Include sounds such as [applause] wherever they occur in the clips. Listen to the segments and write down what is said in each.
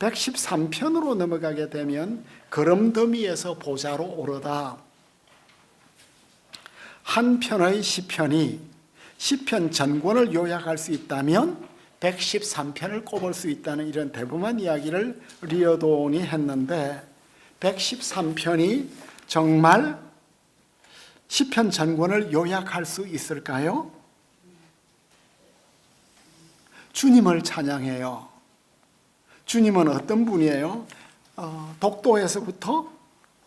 113편으로 넘어가게 되면 걸음더미에서 보좌로 오르다. 한 편의 시편이 시편 전권을 요약할 수 있다면 113편을 꼽을 수 있다는 이런 대범한 이야기를 리어돈이 했는데 113편이 정말 시편 전권을 요약할 수 있을까요? 주님을 찬양해요. 주님은 어떤 분이에요? 어, 독도에서부터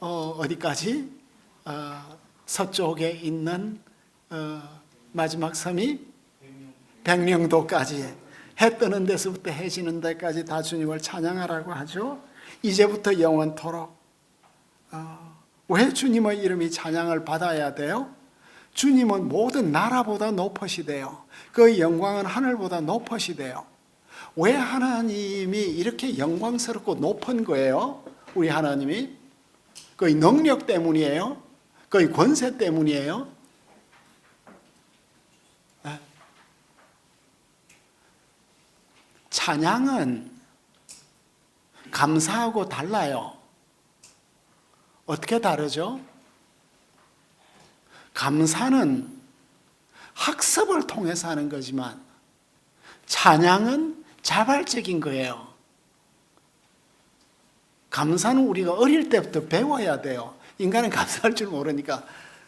어, 어디까지 어, 서쪽에 있는 어, 마지막 섬이 백령도까지 해 뜨는 데서부터 해 지는 데까지 다 주님을 찬양하라고 하죠. 이제부터 영원토록 어, 왜 주님의 이름이 찬양을 받아야 돼요? 주님은 모든 나라보다 높으시대요. 그 영광은 하늘보다 높으시대요. 왜 하나님이 이렇게 영광스럽고 높은 거예요? 우리 하나님이? 그 능력 때문이에요? 그 권세 때문이에요? 네. 찬양은 감사하고 달라요. 어떻게 다르죠? 감사는 학습을 통해서 하는 거지만 찬양은 자발적인 거예요. 감사는 우리가 어릴 때부터 배워야 돼요. 인간은 감사할 줄 모르니까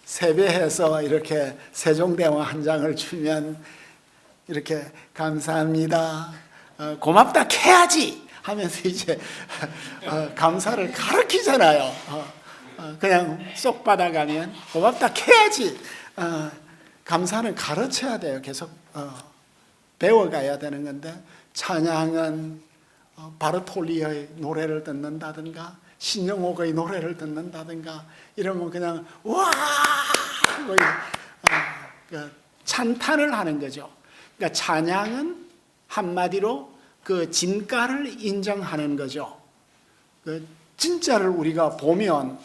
세배해서 이렇게 세종대왕 한 장을 주면 이렇게 감사합니다. 어, 고맙다 캐야지 하면서 이제 어, 감사를 가르치잖아요. 어, 어, 그냥 쏙 받아가면 고맙다 캐야지. 어, 감사는 가르쳐야 돼요. 계속 어, 배워가야 되는 건데 찬양은 어, 바르톨리의 노래를 듣는다든가 신영옥의 노래를 듣는다든가 이러면 그냥 와 하고 어, 그 찬탄을 하는 거죠. 그러니까 찬양은 한마디로 그 진가를 인정하는 거죠. 그 진짜를 우리가 보면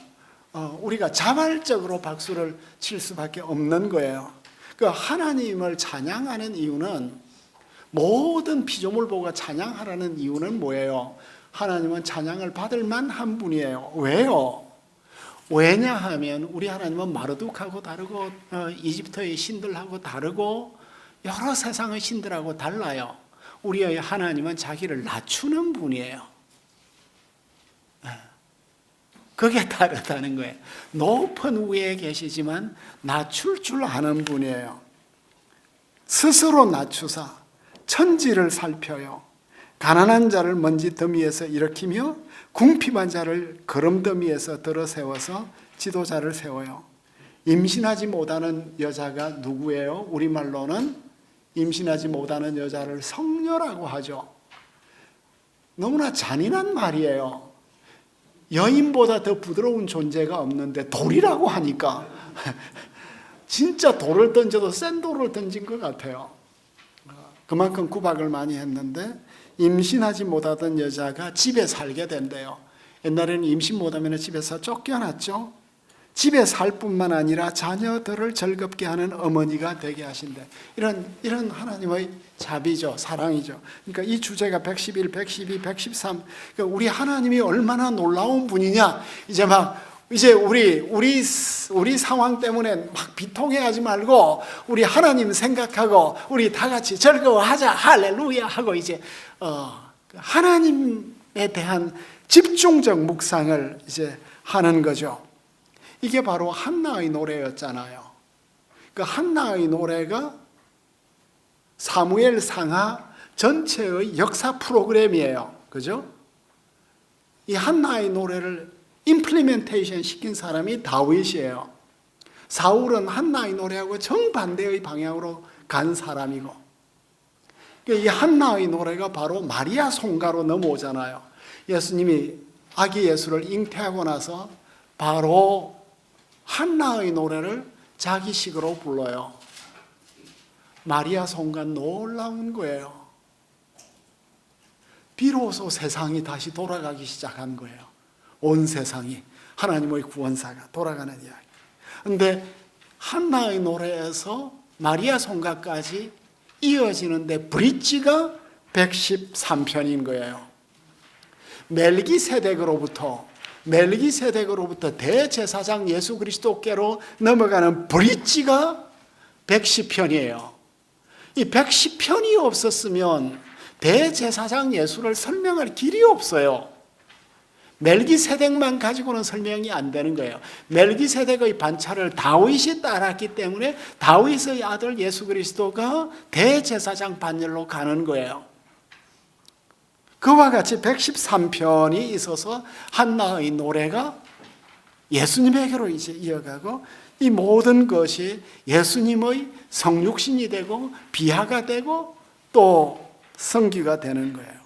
어, 우리가 자발적으로 박수를 칠 수밖에 없는 거예요. 그 하나님을 찬양하는 이유는 모든 피조물보가 찬양하라는 이유는 뭐예요? 하나님은 찬양을 받을 만한 분이에요. 왜요? 왜냐하면 우리 하나님은 마르둑하고 다르고 어, 이집트의 신들하고 다르고 여러 세상의 신들하고 달라요. 우리의 하나님은 자기를 낮추는 분이에요. 네. 그게 다르다는 거예요. 높은 위에 계시지만 낮출 줄 아는 분이에요. 스스로 낮추사 천지를 살펴요. 가난한 자를 먼지 더미에서 일으키며 궁핍한 자를 거름 더미에서 들어 세워서 지도자를 세워요. 임신하지 못하는 여자가 누구예요? 우리말로는 임신하지 못하는 여자를 성녀라고 하죠. 너무나 잔인한 말이에요. 여인보다 더 부드러운 존재가 없는데 돌이라고 하니까 [laughs] 진짜 돌을 던져도 센 돌을 던진 것 같아요. 그만큼 구박을 많이 했는데 임신하지 못하던 여자가 집에 살게 된대요. 옛날에는 임신 못하면 집에서 쫓겨났죠. 집에 살 뿐만 아니라 자녀들을 즐겁게 하는 어머니가 되게 하신대. 이런 이런 하나님의 자비죠, 사랑이죠. 그러니까 이 주제가 111, 112, 113. 그러니까 우리 하나님이 얼마나 놀라운 분이냐. 이제 막 이제 우리 우리 우리 상황 때문에 막 비통해하지 말고 우리 하나님 생각하고 우리 다 같이 즐거워하자 할렐루야 하고 이제 어 하나님에 대한 집중적 묵상을 이제 하는 거죠. 이게 바로 한나의 노래였잖아요. 그 한나의 노래가 사무엘 상하 전체의 역사 프로그램이에요. 그죠? 이 한나의 노래를 임플리멘테이션 시킨 사람이 다윗이에요. 사울은 한나의 노래하고 정반대의 방향으로 간 사람이고 이 한나의 노래가 바로 마리아 송가로 넘어오잖아요. 예수님이 아기 예수를 잉태하고 나서 바로 한나의 노래를 자기식으로 불러요. 마리아 송가 놀라운 거예요. 비로소 세상이 다시 돌아가기 시작한 거예요. 온 세상이 하나님의 구원사가 돌아가는 이야기. 근데 한나의 노래에서 마리아 송가까지 이어지는데 브릿지가 113편인 거예요. 멜기세덱으로부터 멜기세덱으로부터 대제사장 예수 그리스도께로 넘어가는 브릿지가 110편이에요. 이 110편이 없었으면 대제사장 예수를 설명할 길이 없어요. 멜기세덱만 가지고는 설명이 안 되는 거예요. 멜기세덱의 반차를 다윗이 따랐기 때문에 다윗의 아들 예수 그리스도가 대제사장 반열로 가는 거예요. 그와 같이 113편이 있어서 한나의 노래가 예수님에게로 이제 이어가고 이 모든 것이 예수님의 성육신이 되고 비하가 되고 또 성기가 되는 거예요.